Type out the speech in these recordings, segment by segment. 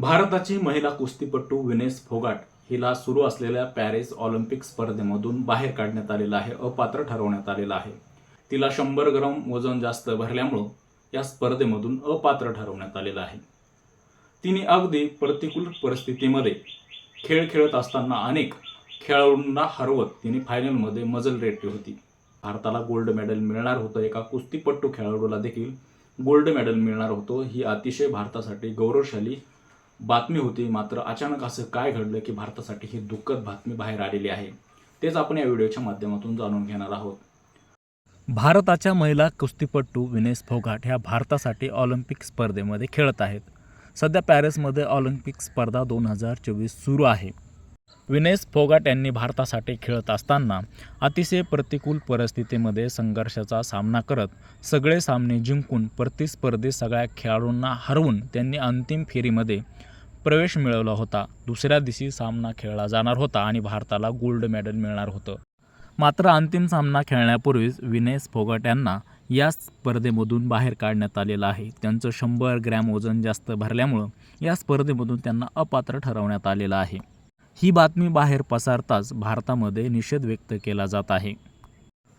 भारताची महिला कुस्तीपटू विनेश फोगाट हिला सुरू असलेल्या पॅरिस ऑलिम्पिक स्पर्धेमधून बाहेर काढण्यात आलेलं आहे अपात्र ठरवण्यात आलेलं आहे. तिला शंभर ग्राम वजन जास्त भरल्यामुळं या स्पर्धेमधून अपात्र ठरवण्यात आलेलं आहे. तिने अगदी प्रतिकूल परिस्थितीमध्ये खेळ खेळत असताना अनेक खेळाडूंना हरवत तिने फायनलमध्ये मजल रेटली होती. भारताला गोल्ड मेडल मिळणार होतं एका कुस्तीपट्टू खेळाडूला देखील गोल्ड मेडल मिळणार होतं ही अतिशय भारतासाठी गौरवशाली बातमी होती मात्र अचानक असं काय घडलं की भारतासाठी ही दुःखद बातमी बाहेर आलेली आहे? तेच आपण या व्हिडिओच्या माध्यमातून जाणून घेणार आहोत. भारताच्या महिला कुस्तीपटू विनेश फोगाट ह्या भारतासाठी ऑलिम्पिक स्पर्धेमध्ये खेळत आहेत. सध्या पॅरिसमध्ये ऑलिम्पिक स्पर्धा दोन हजार चोवीस सुरू आहे. विनेश फोगाट यांनी भारतासाठी खेळत असताना अतिशय प्रतिकूल परिस्थितीमध्ये संघर्षाचा सामना करत सगळे सामने जिंकून प्रतिस्पर्धी सगळ्या खेळाडूंना हरवून त्यांनी अंतिम फेरीमध्ये प्रवेश मिळवला होता. दुसऱ्या दिवशी सामना खेळला जाणार होता आणि भारताला गोल्ड मेडल मिळणार होतं. मात्र अंतिम सामना खेळण्यापूर्वीच विनय फोगट यांना या स्पर्धेमधून बाहेर काढण्यात आलेलं आहे. त्यांचं शंभर ग्रॅम वजन जास्त भरल्यामुळं या स्पर्धेमधून त्यांना अपात्र ठरवण्यात आलेलं आहे. ही बातमी बाहेर पसारताच भारतामध्ये निषेध व्यक्त केला जात आहे.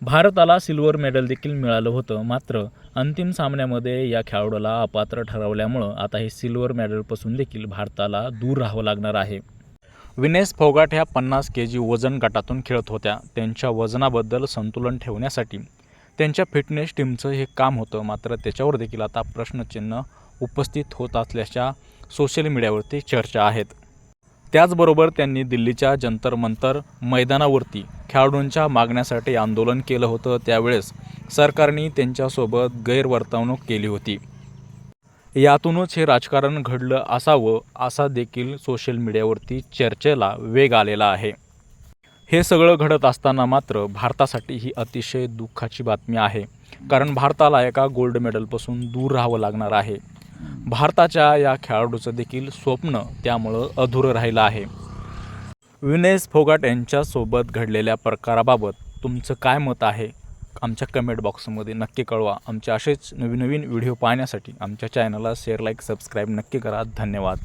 भारताला सिल्वर मेडल देखील मिळालं होतं. मात्र अंतिम सामन्यामध्ये या खेळाडूला अपात्र ठरवल्यामुळं आता हे सिल्वर मेडलपासून देखील भारताला दूर राहावं लागणार आहे. विनेश फोगाट ह्या पन्नास के जी वजन गटातून खेळत होत्या. त्यांच्या वजनाबद्दल संतुलन ठेवण्यासाठी त्यांच्या फिटनेस टीमचं हे काम होतं. मात्र त्याच्यावर देखील आता प्रश्नचिन्ह उपस्थित होत असल्याच्या सोशल मीडियावरती चर्चा आहेत. त्याचबरोबर त्यांनी दिल्लीच्या जंतर मंतर मैदानावरती खेळाडूंच्या मागण्यासाठी आंदोलन केलं होतं. त्यावेळेस सरकारने त्यांच्यासोबत गैरवर्तवणूक केली होती. यातूनच हे राजकारण घडलं असावं असा देखील सोशल मीडियावरती चर्चेला वेग आलेला आहे. हे सगळं घडत असताना मात्र भारतासाठी ही अतिशय दुःखाची बातमी आहे. कारण भारताला एका गोल्ड मेडलपासून दूर राहावं लागणार आहे. भारताच्या या खेळाडूचं देखील स्वप्न त्यामुळं अधुरं राहिलं आहे. विनेश फोगाट यांच्यासोबत घडलेल्या प्रकाराबाबत तुमचं काय मत आहे? आमच्या कमेंट बॉक्समध्ये नक्की कळवा. आमचे असेच नवीन नवीन व्हिडिओ पाहण्यासाठी आमच्या चॅनलला शेअर लाईक सबस्क्राईब नक्की करा. धन्यवाद.